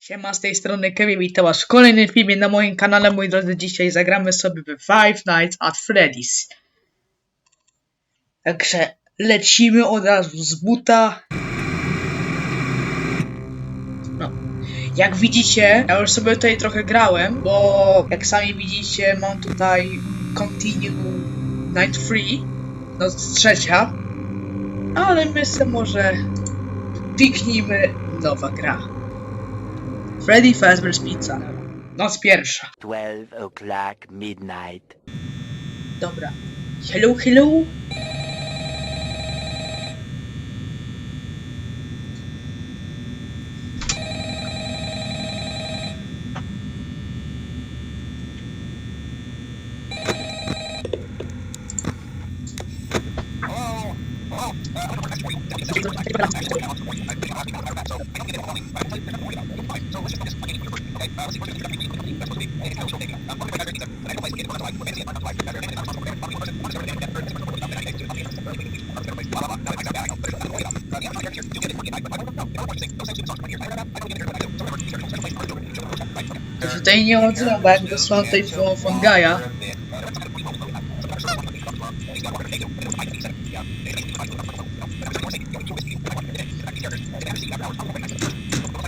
Siema, z tej strony Kevin, witam was w kolejnym filmie na moim kanale, moi drodzy. Dzisiaj zagramy sobie w Five Nights at Freddy's. Także lecimy od razu z buta. No. Jak widzicie, ja już sobie tutaj trochę grałem, bo jak sami widzicie, mam tutaj Continue Night Free, no trzecia. Ale my sobie może kliknijmy nowa gra. Freddy Fazbear's Pizza. Noc pierwsza. 12 o'clock midnight. Dobra. Hello, hello. To się tutaj nie odzywam, bo jak wysłałem tutaj Fo-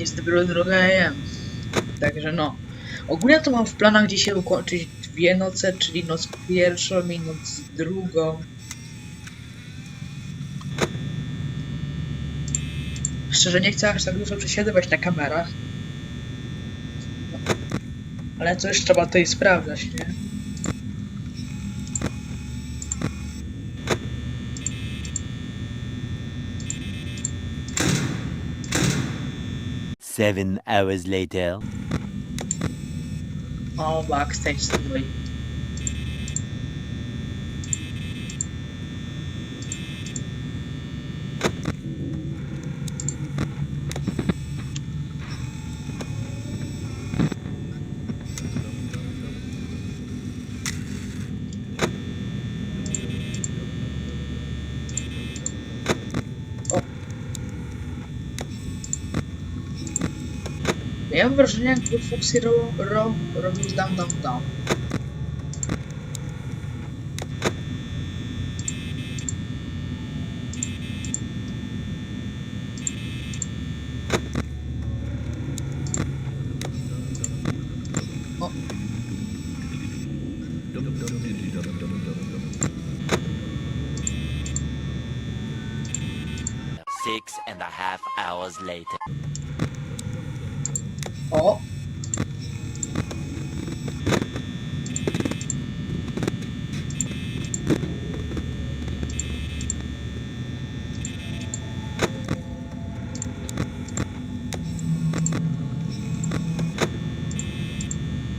Jest dopiero druga AM. Także no. Ogólnie to mam w planach dzisiaj ukończyć dwie noce, czyli noc pierwszą i noc drugą. Szczerze nie chcę aż tak dużo przesiadywać na kamerach. No. Ale coś trzeba tutaj sprawdzać, nie? Seven hours later. O, backstage stoi. O. Но я враження тут фокусировал роблю там там там. Six and a half hours later. O!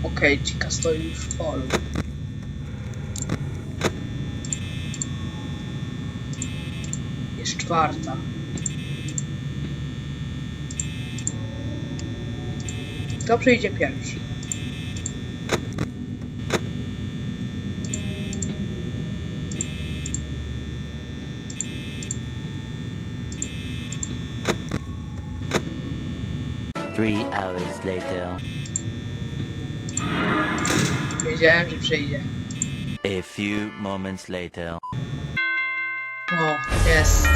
Okej, Chica stoi już w holu. Jest czwarta. Kto przyjdzie pierwszy? Three hours later. Wiedziałem, że przyjdzie. A few moments later. O, jest.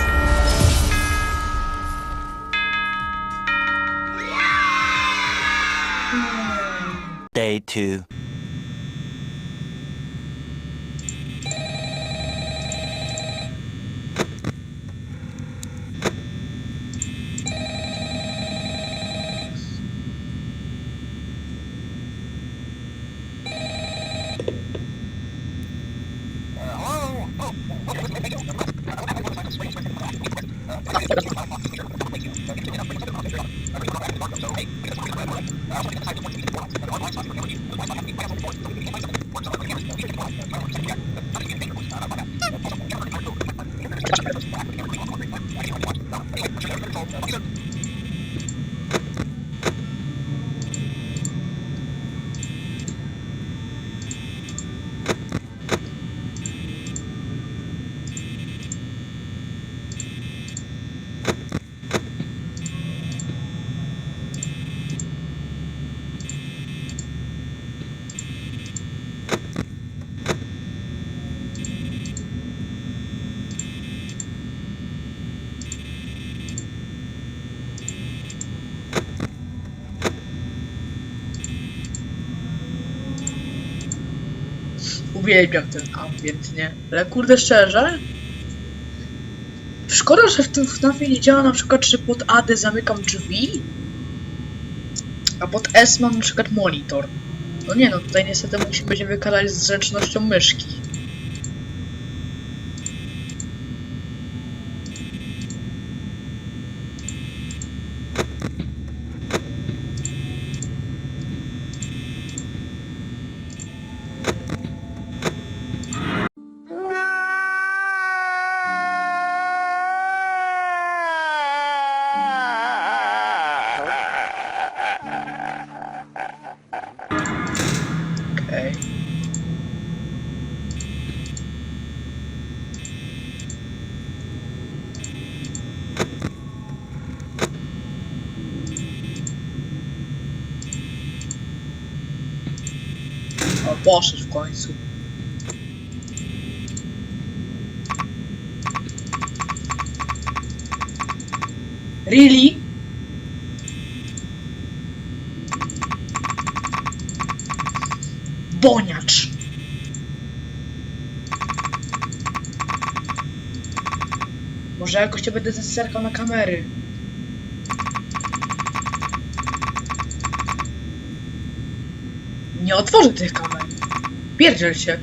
Day 2私はこのように。Uwielbiam ten ambient, nie? Ale kurde szczerze, szkoda, że w tym FNAFie nie działa na przykład, że pod AD zamykam drzwi, a pod S mam na przykład monitor. No nie no, tutaj niestety musimy się wykazać z zręcznością myszki. O, poszedł w końcu. Really? Boniacz. Może jakoś cię będę zerkał na kamery. Nie otworzę tych kamer. Pierdziel się.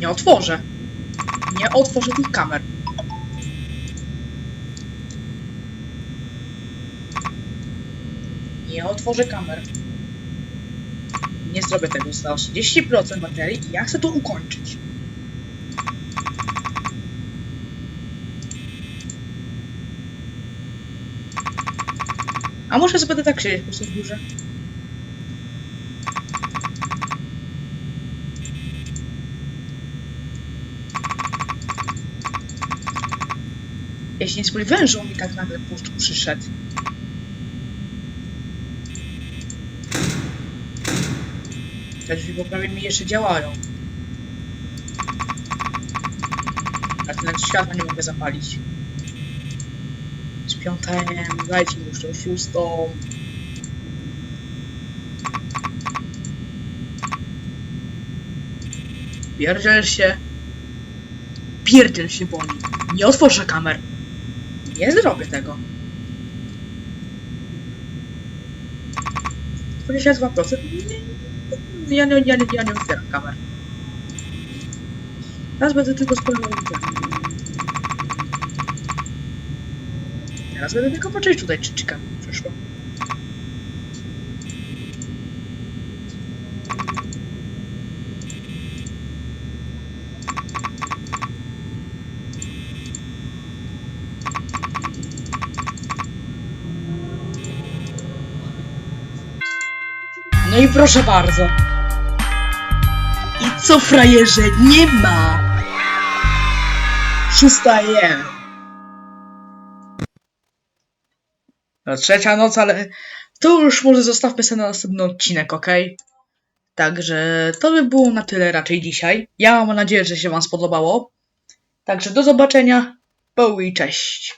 Nie otworzę. Nie otworzę tych kamer. Nie otworzę kamer. Nie zrobię tego. Zostało 30% baterii i ja chcę to ukończyć. A może sobie będę tak siedzieć po prostu w górze? Ja się nie spodziewałem, że on mi tak nagle prostu przyszedł. Te drzwi po prawie mi jeszcze działają. Ale ten światła nie mogę zapalić. Z piątem, dajcie mi już tą szóstą. Pierdziel się. Pierdziel się boli. Nie otworzę kamer. Nie zrobię tego. 22%. Nie, ja nie, ja nie, ja nie otwieram kamer. Teraz będę tylko ten. Teraz będę tylko patrzeć tutaj, czy czeka mi przyszło. No i proszę bardzo. I co frajerze nie ma? Szósta jem. No trzecia noc, ale to już może zostawmy sobie na następny odcinek, ok? Także to by było na tyle raczej dzisiaj. Ja mam nadzieję, że się wam spodobało. Także do zobaczenia. Po i cześć.